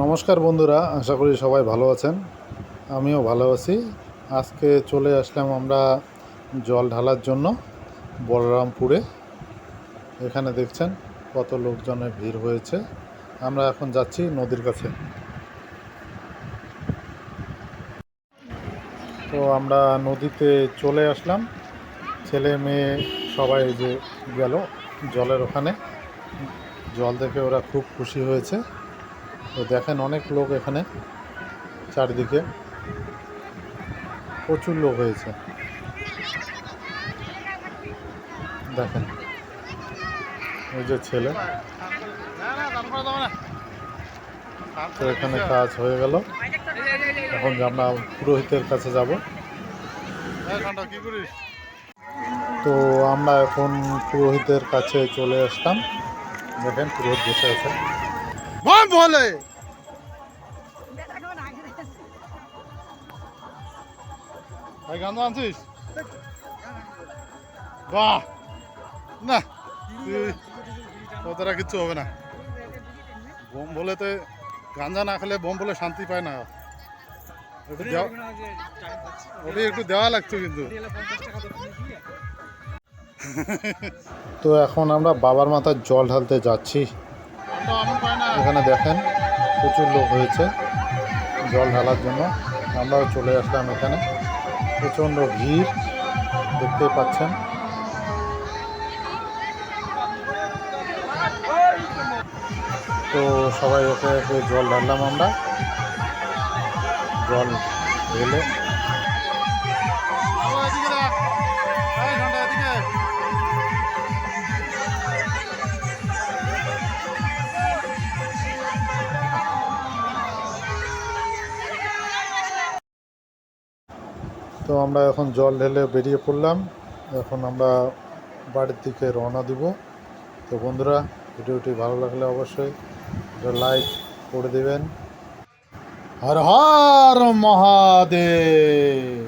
নমস্কার বন্ধুরা, আশা করি সবাই ভালো আছেন। আমিও ভালো আছি। আজকে চলে আসলাম আমরা জল ঢালার জন্য বলরামপুরে। এখানে দেখছেন কত লোকজনের ভিড় হয়েছে। আমরা এখন যাচ্ছি নদীর কাছে। তো আমরা নদীতে চলে আসলাম। ছেলে মেয়ে সবাই যে গেল জলের ওখানে। জল দেখে ওরা খুব খুশি হয়েছে। তো দেখেন অনেক লোক এখানে চারিদিকে। প্রচুর লোক হয়েছে। দেখেন ওই যে ছেলে। তো এখানে কাজ হয়ে গেল। এখন আমরা পুরোহিতের কাছে যাব। তো আমরা এখন পুরোহিতের কাছে চলে আসলাম। দেখেন পুরোহিত বসে আছে। বম বলে। ভাই গান আনছিস বাহ। না কতটা কিচ্ছু হবে না। বোম বলেতে গাঞ্জা না খেলে বোম বলে শান্তি পায় না। একটু দেওয়া ওটাই একটু দেওয়া লাগছে কিন্তু। তো এখন আমরা বাবার মাথার জল ঢালতে যাচ্ছি। এখানে দেখেন প্রচুর লোক হয়েছে জল ঢালার জন্য। আমরাও চলে আসলাম এখানে। প্রচণ্ড ভিড় দেখতে পাচ্ছেন। তো সবাই ওকে জল ঢাললাম আমরা। জল ঢেলে তো আমরা এখন জল ঢেলে বেরিয়ে পড়লাম। এখন আমরা বাড়ির দিকে রওনা দিব। তো বন্ধুরা, ভিডিওটি ভালো লাগলে অবশ্যই লাইক করে দেবেন। হর হর মহাদেব!